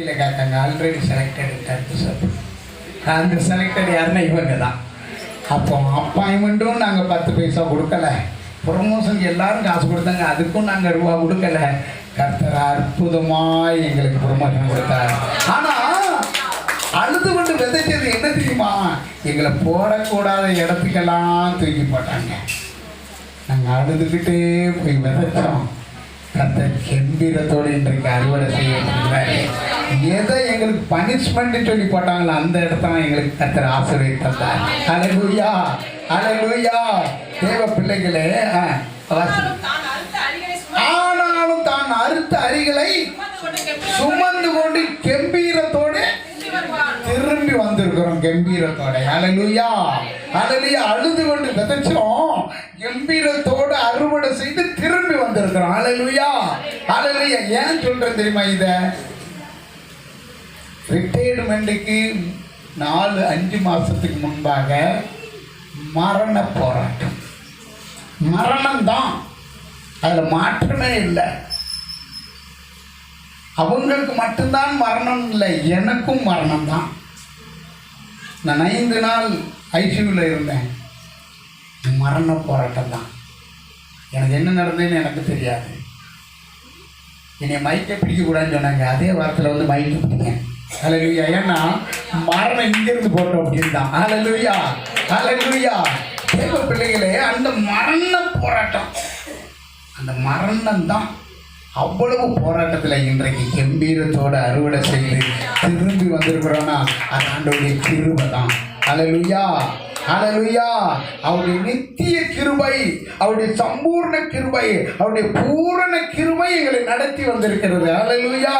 இல்லை கேட்காங்க already selected அந்த செலக்டட் யாருன்னா இவங்க தான். அப்போ அப்பாயின்மெண்ட்டும் நாங்கள் பத்து பைசா கொடுக்கல. ப்ரொமோஷனுக்கு எல்லாரும் காசு கொடுத்தாங்க. அதுக்கும் நாங்கள் ரூபா கொடுக்கல. கர்த்தர் அற்புதமாய் எங்களுக்கு ப்ரொமோஷன் கொடுத்தார். ஆனால் அழுது கொண்டு விதைச்சது என்ன தெரியுமா? எங்களை போடக்கூடாத இடத்துக்கெல்லாம் தூக்கி போட்டாங்க. நாங்கள் அழுதுகிட்டே போய் விதைச்சோம். கர்த்தர் கெம்பீரத்தோடு இன்றைக்கு அறுவடை செய்யப்படுகிறாரு எதை எங்களுக்கு பனிஷ்மெண்ட் சொல்லி போட்டாங்களோ அந்த இடத்துல எங்களுக்கு கத்தர் ஆசிரியை தந்தார். அலலுயா அலலுயா தேவ பிள்ளைகளே ஆனாலும் தான் அறுத்த அரிகளை சுமந்து கொண்டு கம்பீரத்தோடு திரும்பி வந்திருக்கிறோம் கம்பீரத்தோட. அலலுயா அலலுயா அழுது கொண்டு விதைச்சோம் கம்பீரத்தோடு அலலுயா அலலுயா ஏன் சொல்றேன் தெரியுமா இத? ரிட்டையர்மெண்ட்டுக்கு நாலு அஞ்சு மாசத்துக்கு முன்பாக மரண போராட்டம். மரணம் தான் அதில் மாற்றமே இல்லை. அவங்களுக்கு மட்டும்தான் மரணம் இல்லை எனக்கும் மரணம் தான் நான் ஐந்து நாள் ஐசியூவில் இருந்தேன். மரண போராட்டம் தான் எனக்கு என்ன நடந்ததுன்னு எனக்கு தெரியாது. என்னை மைக்கை பிடிக்கக்கூடாதுன்னு சொன்னாங்க. அதே வாரத்தில் வந்து மைக்கை பிடிங்க. அலலுயா ஏன்னா மரணம் இங்கிருந்து போட்டோம் அப்படின்னு தான் அலலுயா அலலுயா தேவ பிள்ளைகளே அந்த மரண போராட்டம். அந்த மரணம் தான் அவ்வளவு போராட்டத்தில் இன்றைக்கு கம்பீரத்தோட அறுவடை செய்து திரும்பி வந்திருக்கிறோன்னா அது ஆண்டவருடைய கிருபை தான். அலலுயா அலலுயா அவருடைய நித்திய கிருபை அவருடைய சம்பூர்ண கிருபை அவருடைய பூரண கிருபை எங்களை நடத்தி வந்திருக்கிறது. அலலுயா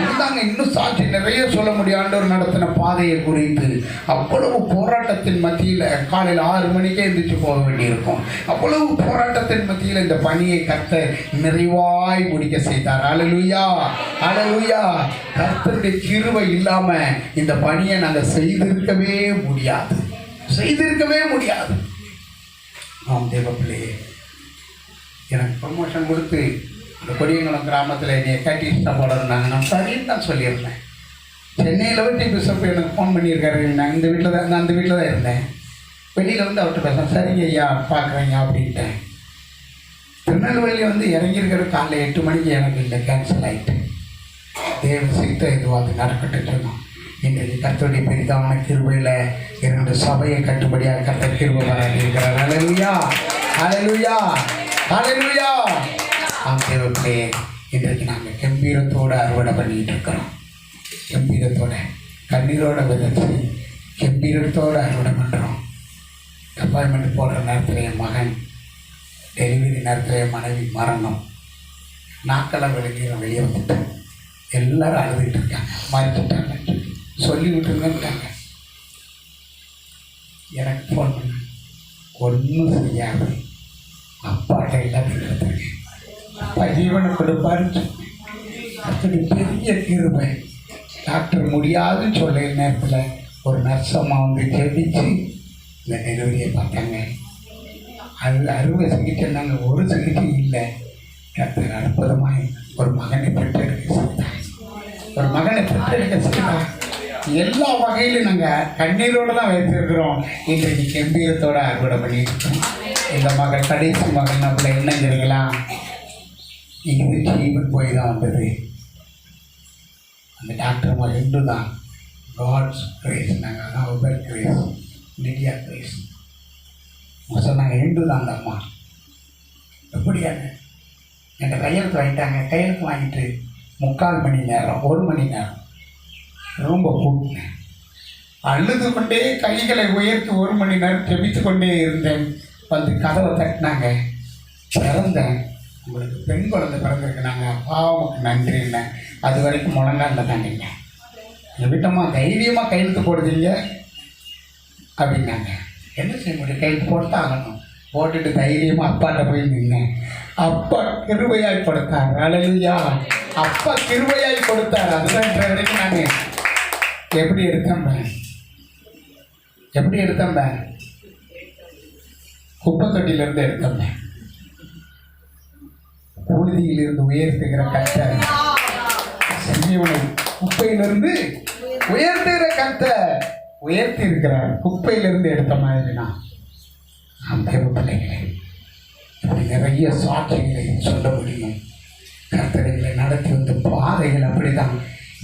இதுதாங்க இன்னும் சாட்சி நிறைய சொல்ல முடியும். ஆண்டவர் நடத்தின பாதையை குறித்து. அவ்வளவு போராட்டத்தின் மத்தியில் காலையில் ஆறு மணிக்கே எந்திரிச்சு போக வேண்டியிருக்கும். அவ்வளவு போராட்டத்தின் மத்தியில் இந்த பணியை கத்த நிறைவாய் முடிக்க செய்தார். அலலுயா அலலுயா கர்த்தருடைய கிருபை இல்லாமல் இந்த பணியை நாங்கள் செய்திருக்கவே முடியாது. செய்திருக்கவே முடியாது. ஆம் தேவ பிள்ளையே எனக்கு ப்ரொமோஷன் கொடுத்து இந்த கொடியங்குளம் கிராமத்தில் என்னை கேட்டீஸ்டாக போடணுன்னாங்க நான் சரின்னு தான் சொல்லியிருந்தேன். சென்னையில் வந்து பிசப் எனக்கு ஃபோன் பண்ணியிருக்காரு. நான் இந்த வீட்டில் தான் நான் அந்த வீட்டில் தான் இருந்தேன். வெளியில் வந்து அவர்கிட்ட பேசுகிறேன் சரிங்க ஐயா பார்க்குறேங்க அப்படின்ட்டேன். திருநெல்வேலி வந்து இறங்கியிருக்கிற காலைல எட்டு மணிக்கு எனக்கு இல்லை கேன்சல் ஆகிட்டு தேவ சித்த இதுவாக அது நடக்கட்டும் சொன்னோம் இன்றைக்கு கத்தோடைய பெரிதான கிருபையில் இரண்டு சபையை கட்டுப்படியாக கத்த கிருபை வராதிருக்கிறார் அலலுயா அலலுயா அலலுயா ஆம் தேவர்களே இன்றைக்கு நாங்கள் கம்பீரத்தோடு அறுவடை பண்ணிக்கிட்டு இருக்கிறோம். கம்பீரத்தோட கண்ணீரோட விதத்து கம்பீரத்தோடு அறுவடை பண்ணுறோம் அப்பாயின்மெண்ட் போடுற நேரத்தில் என் மகன் டெலிவரி நேரத்தில் என் மனைவி மரணம். நாக்கெல்லாம் வெளியே வெளியே வந்துட்டேன். எல்லோரும் அழுதுகிட்டு இருக்காங்க மறைச்சிட்டாங்க சொல்லி விட்டுருங்கன்ட்டாங்க எனக்கு ஃபோன் பண்ண. ஒன்றும் செய்யாது. அப்பாட்ட எல்லாத்தையும் அப்பா ஜீவனை கொடுப்பாருன்னு அப்படி பெரிய கிருபை. டாக்டர் முடியாதுன்னு சொல்ல நேரத்தில் ஒரு நர்ஸ் வந்து ஜெபிச்சு இந்த டெலிவரியை பார்த்தாங்க. அது அறுவை சிகிச்சைனாங்க ஒரு சிகிச்சை இல்லை. கத்தர் அற்புதமாய் ஒரு மகனை பெற்றெடுக்க செய்தார். ஒரு மகனை பெற்றெடுக்க செய்தார். எல்லா வகையிலும் நாங்கள் கண்ணீரோடு தான் வைத்திருக்கிறோம். இன்றைக்கு கம்பீரத்தோடு அறுவடை பண்ணியிருக்கோம். இந்த மகள் கடைசி மகள் நம்மள என்னங்கிறீங்களா இது ஜீவன் போய் தான் வந்தது. அந்த டாக்டர் அம்மா ரெண்டு தான். காட்ஸ் கிரேஸ் நாங்கள் அதான் உபர் கிரேஸ் லிடியா கிரேஸ் சொன்னாங்க ரெண்டு தான் அந்த அம்மா. எப்படியாங்க என்கிட்ட கையெழுத்து வாங்கிட்டாங்க. கையெழுத்து வாங்கிட்டு முக்கால் மணி நேரம் ஒரு மணி நேரம். ரொம்ப கூட்டினேன் அழுது கொண்டே கைகளை உயர்த்தி ஒரு மணி நேரம் ஜெபித்து கொண்டே இருந்தேன். வந்து கதவை தட்டினாங்க. பிறந்தேன் உங்களுக்கு பெண் குழந்தை பிறந்திருக்கு நாங்கள் அப்பாவுக்கு இல்லை அது வரைக்கும் முழங்காலில் தாண்டிங்க விட்டம்மா தைரியமாக கையெழுத்து போடுதீங்க அப்படின்னாங்க. என்ன செய்ய முடியும்? கையெழுத்து போட்டு ஆகணும் போட்டுட்டு தைரியமாக அப்பாட்ட போய் நின்னேன். அப்பா கிருபையாய் கொடுத்தார். அழலுயா அப்பா கிருபையாய் கொடுத்தார். அதுதான் இன்றைய வரைக்கும் நாங்கள் எப்படி எடுத்தம்ப எப்படி எடுத்தம்ப குப்பை தொட்டியிலிருந்து எடுத்தேன் பாரு. உயர்த்துகிற கட்டை ஜீவனை குப்பையிலிருந்து உயர்த்துகிற கத்த உயர்த்தி இருக்கிறார் குப்பையிலிருந்து எடுத்த மாதிரினா தான். தேவ பிள்ளைகளே இப்படி நிறைய சாட்சிகளை சொல்ல முடியும். கர்த்தரைகளை நடத்தி வந்த பாதைகள் அப்படிதான்.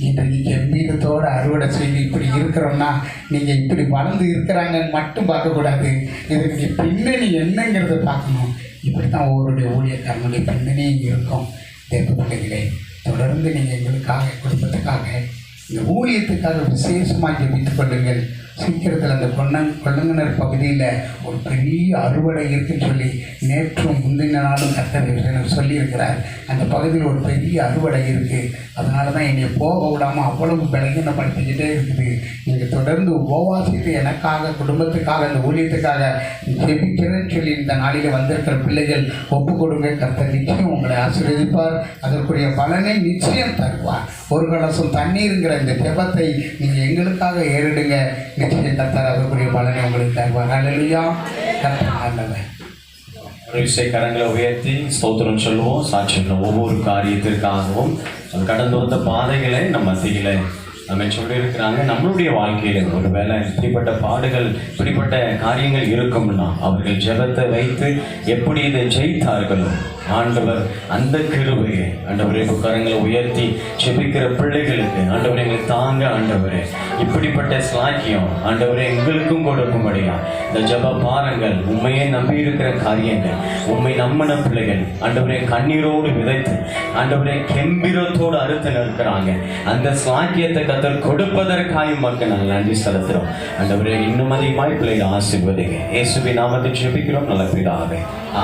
இன்றைக்கு கம்பீரத்தோடு அறுவடை செய்து இப்படி இருக்கிறோம்னா நீங்கள் இப்படி வளர்ந்து இருக்கிறாங்கன்னு மட்டும் பார்க்கக்கூடாது இதற்கு பின்னணி என்னங்கிறத பார்க்கணும். இப்படி தான் ஒவ்வொருடைய ஊழியக்காரங்களுடைய பின்னணியும் இருக்கும். தேர்வு பிள்ளைகளே தொடர்ந்து நீங்கள் எங்களுக்காக குடும்பத்துக்காக இந்த ஊழியத்துக்காக விசேஷமாக ஜெபித்துக் கொள்ளுங்கள். சீக்கிரத்தில் அந்த கொன்னங் கொல்லங்கனர் பகுதியில் ஒரு பெரிய அறுவடை இருக்குன்னு சொல்லி நேற்றும் முந்தின நாளும் கர்த்தர் சொல்லியிருக்கிறார். அந்த பகுதியில் ஒரு பெரிய அறுவடை இருக்குது அதனால தான் என்னை போக விடாமல் அவ்வளவு பலகீனப்படுத்திக்கிட்டே இருக்குது. நீங்கள் தொடர்ந்து உபவாசித்து எனக்காக குடும்பத்துக்காக அந்த ஊழியத்துக்காக ஜெபிக்கிறேன்னு சொல்லி இந்த நாளில் வந்திருக்கிற பிள்ளைகள் ஒப்பு கொடுங்க. கர்த்தர் நிச்சயம் உங்களை ஆசீர்வதிப்பார். அதற்குரிய பலனை நிச்சயம் தருவார். ஒரு கலசம் தண்ணீருங்கிற இந்த ஜெபத்தை நீங்கள் எங்களுக்காக ஏறிடுங்க. நிச்சயம் கர்த்தர் அதற்குரிய பலனை உங்களுக்கு தருவார். அழலியா விசை கரங்களை உயர்த்தி ஸ்தோத்திரம் சொல்லுவோம் சாட்சியில் ஒவ்வொரு காரியத்திற்காகவும் கடந்து வந்த பாதைகளை நம்ம மத்தியில நம்ம சொல்லியிருக்கிறாங்க நம்மளுடைய வாழ்க்கையில் ஒருவேளை இப்படிப்பட்ட பாடுகள் இப்படிப்பட்ட காரியங்கள் இருக்கும்னா அவர்கள் ஜெபத்தை வைத்து எப்படி இதை ஜெயித்தார்களோ ஆண்டவர் அந்த கிருபையை ஆண்டவரே இப்ப கரங்களை உயர்த்தி செபிக்கிற பிள்ளைகளுக்கு ஆண்டவரை எங்களை தாங்க ஆண்டவரே. இப்படிப்பட்ட ஸ்லாக்கியம் ஆண்டவரை எங்களுக்கும் கொடுக்கும்படியா? இந்த ஜப பாரங்கள் உண்மையை நம்பி இருக்கிற காரியங்கள் உண்மை நம்பின பிள்ளைகள் ஆண்டவரை கண்ணீரோடு விதைத்து ஆண்டவரை கெம்பீரத்தோடு அறுத்து நிற்கிறாங்க. அந்த ஸ்லாக்கியத்தை கத்தர் கொடுப்பதற்காக மக்கள் நாங்கள் நன்றி செலுத்துறோம் ஆண்டவரே இன்னும் அதிகமாய் பிள்ளைகளை ஆசீர்வதிங்க. இயேசுவின் நாமத்தை ஜெபிக்கிறோம் நல்ல பிதாவே. ஆ